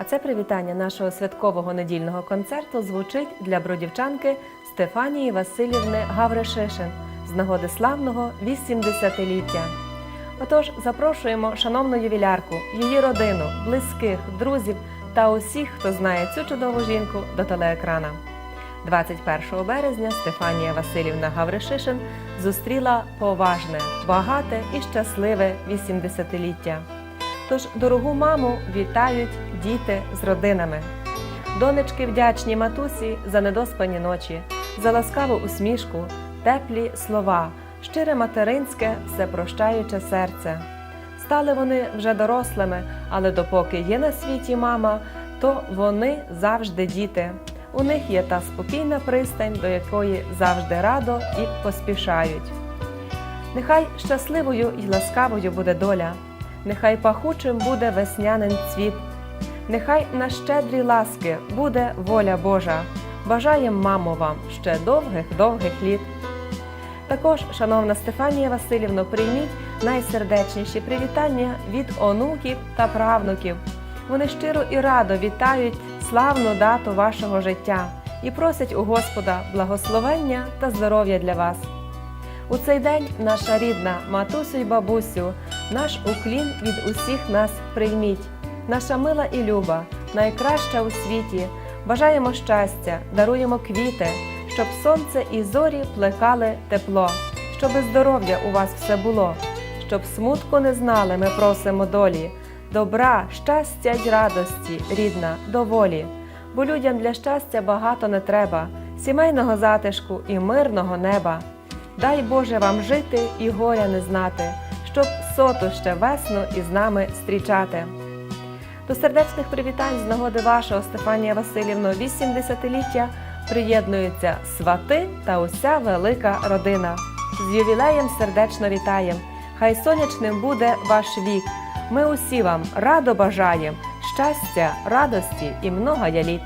А це привітання нашого святкового недільного концерту звучить для бродівчанки Стефанії Васильівни Гавришишин з нагоди славного 80-ліття. Отож, запрошуємо шановну ювілярку, її родину, близьких, друзів та усіх, хто знає цю чудову жінку до телеекрана. 21 березня Стефанія Васильівна Гавришишин зустріла поважне, багате і щасливе 80-ліття. Тож дорогу маму вітають діти з родинами. Донечки вдячні матусі за недоспані ночі, за ласкаву усмішку, теплі слова, щире материнське, всепрощаюче серце. Стали вони вже дорослими, але допоки є на світі мама, то вони завжди діти. У них є та спокійна пристань, до якої завжди радо і поспішають. Нехай щасливою і ласкавою буде доля, нехай пахучим буде веснянин цвіт, нехай на щедрі ласки буде воля Божа. Бажаєм, мамо, вам ще довгих, довгих літ. Також, шановна Стефанія Васильівно, прийміть найсердечніші привітання від онуків та правнуків. Вони щиро і радо вітають славну дату вашого життя і просять у Господа благословення та здоров'я для вас. У цей день наша рідна матусю й бабусю, наш уклін від усіх нас прийміть. Наша мила і люба, найкраща у світі. Бажаємо щастя, даруємо квіти, щоб сонце і зорі плекали тепло, щоб здоров'я у вас все було, щоб смутку не знали, ми просимо долі, добра, щастя й радості, рідна, доволі. Бо людям для щастя багато не треба, сімейного затишку і мирного неба. Дай Боже вам жити і горя не знати, щоб соту ще весну із нами зустрічати. До сердечних привітань з нагоди вашого Стефанія Васильівно 80-ліття приєднуються свати та уся велика родина. З ювілеєм сердечно вітаєм! Хай сонячним буде ваш вік. Ми усі вам радо бажаєм щастя, радості і многоя літ.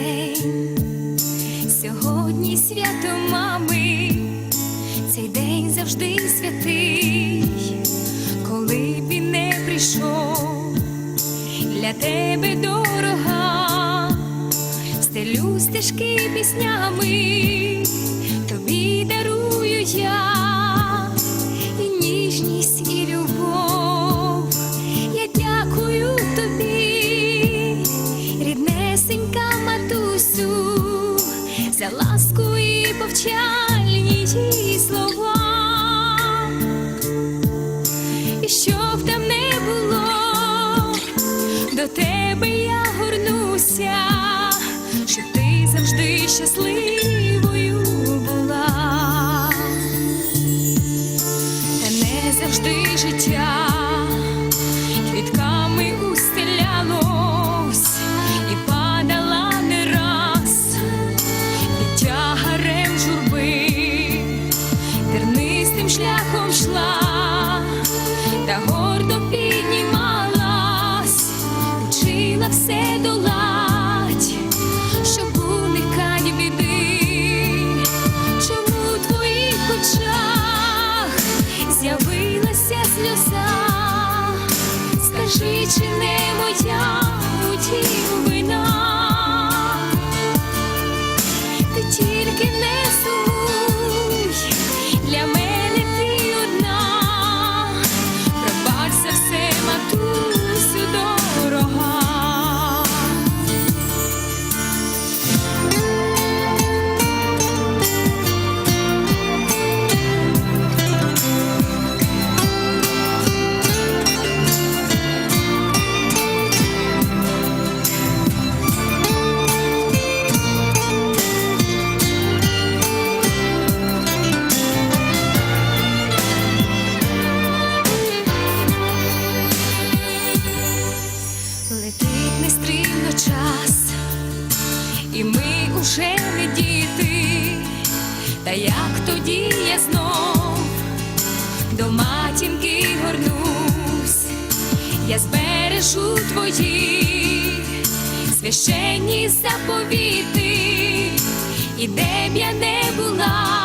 День, сьогодні свято мами, цей день завжди святий, коли б він не прийшов, для тебе дорога, стелю стежки піснями, тобі дарую я і повчальні її слова. І що б там не було, до тебе я горнуся, щоб ти завжди щасливою гордо піднімалась, учила все долать, тоді я знов до матінки горнусь, я збережу твої священні заповіти, і де б я не була,